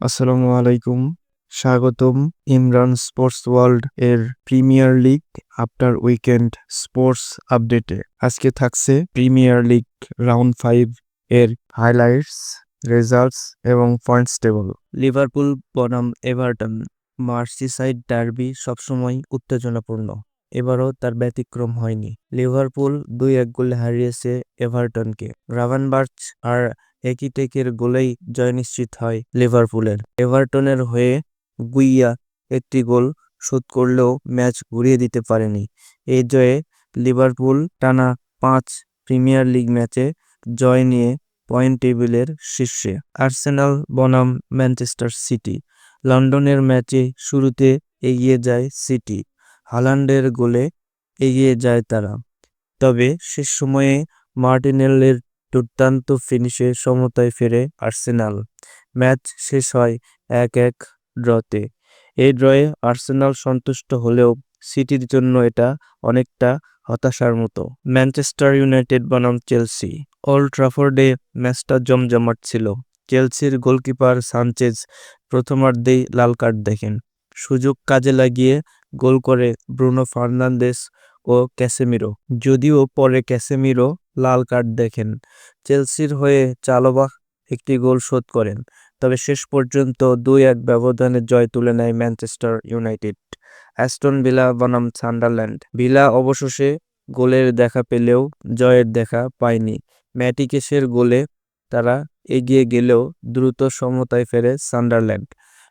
আসসালামু আলাইকুম। স্বাগতম ইমরান স্পোর্টস ওয়ার্ল্ড এর premier league after weekend sports আপডেটে। আজকে থাকছে প্রিমিয়ার লিগ রাউন্ড ফাইভ এর হাইলাইটস, রেজাল্টস এবং পয়েন্টস টেবল। লিভারপুল, বনাম, এভারটন, মার্সিসাইড ডার্বি সবসময় উত্তেজনাপূর্ণ। এবারও তার ব্যতিক্রম হয়নি। লিভারপুল দুই এক গোলে হারিয়েছে এভারটনকে। রাভানবার্চ আর একই টেকের গোলেই জয় নিশ্চিত হয় লিভারপুলের। এভারটনের হয়ে গুইয়া একটি গোল শোধ করলেও ম্যাচ ঘুরিয়ে দিতে পারেনি। এই জয়ে লিভারপুল টানা পাঁচ প্রিমিয়ার লিগ ম্যাচে জয় নিয়ে পয়েন্ট টেবিলের শীর্ষে। আর্সেনাল, বনাম, ম্যানচেস্টার সিটি লন্ডনের ম্যাচে শুরুতে এগিয়ে যায় সিটি, হালান্ডের গোলে এগিয়ে যায় তারা। তবে শেষ সময়ে মার্টিনেলের দুর্দান্ত ফিনিশে সমতায় ফেরে আর্সেনাল। ম্যাচ শেষ হয় এক এক ড্রতে। এই ড্রয়ে আর্সেনাল সন্তুষ্ট হলেও সিটির জন্য এটা অনেকটা হতাশার মতো। ম্যানচেস্টার ইউনাইটেড বনাম চেলসি। ওল্ড ট্রাফোর্ডে ম্যাচটা জমজমাট ছিল। চেলসির গোলকিপার সানচেজ প্রথমার্ধেই লাল কার্ড দেখেন। সুযোগ কাজে লাগিয়ে গোল করে ব্রুনো ফার্নান্দেস ও ক্যাসেমিরো। যদিও পরে ক্যাসেমিরো লাল কার্ড দেখেন। চেলসির হয়ে চালোবাহ একটি গোল শোধ করেন। তবে শেষ পর্যন্ত দুই এক ব্যবধানে জয় তুলে নেয় ম্যানচেস্টার ইউনাইটেড। অ্যাস্টন ভিলা বনাম সান্ডারল্যান্ড। ভিলা অবশেষে গোলের দেখা পেলেও জয়ের দেখা পায়নি। ম্যাটিকেসের গোলে তারা এগিয়ে গেলেও দ্রুত সমতায় ফেরে সান্ডারল্যান্ড।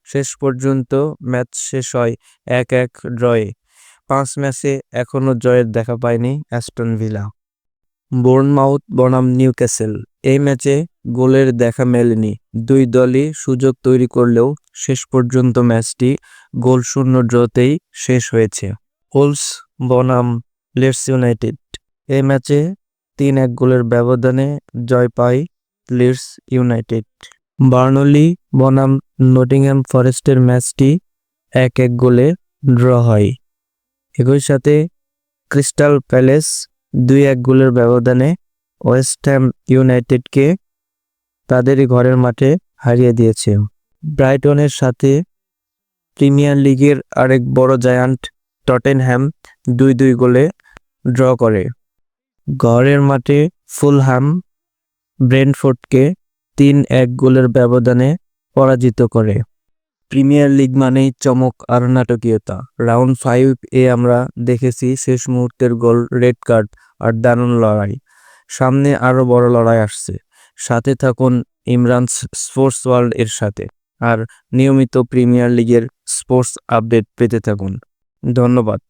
শেষ পর্যন্ত ম্যাচ শেষ হয় এক এক ড্রয়ে। পাঁচ ম্যাচে এখনও জয়ের দেখা পায়নি অ্যাস্টন ভিলা। বোর্নমাউথ, বনাম, নিউক্যাসেল। এই ম্যাচে গোলের দেখা মেলেনি। দুই দলই সুযোগ তৈরি করলেও শেষ পর্যন্ত ম্যাচটি গোল শূন্য ড্রতেই শেষ হয়েছে। হোলস বনাম, লেডস ইউনাইটেড। এই ম্যাচে তিন এক গোলের ব্যবধানে জয় পায় লিডস ইউনাইটেড। বার্নলি, বনাম, নটিংহ্যাম ফরেস্টের ম্যাচটি এক এক গোলে ড্র হয়। একই সাথে ক্রিস্টাল প্যালেস দুই এক গোলের ব্যবধানে ওয়েস্ট হ্যাম ইউনাইটেডকে তাদেরই ঘরের মাঠে হারিয়ে দিয়েছে। ব্রাইটনের সাথে প্রিমিয়ার লিগের আরেক বড় জায়ান্ট টটেনহ্যাম দুই দুই গোলে ড্র করে। ঘরের মাঠে ফুলহ্যাম ব্রেনফোর্ডকে তিন এক গোলের ব্যবধানে পরাজিত করে। প্রিমিয়ার লিগ মানেই চমক আর নাটকীয়তা। রাউন্ড ফাইভ এ আমরা দেখেছি শেষ মুহূর্তের গোল রেড কার্ড আর দারুণ লড়াই। সামনে আরও বড় লড়াই আসছে। সাথে থাকুন ইমরান স্পোর্টস ওয়ার্ল্ড এর সাথে। আর নিয়মিত প্রিমিয়ার লিগের স্পোর্টস আপডেট পেতে থাকুন। ধন্যবাদ।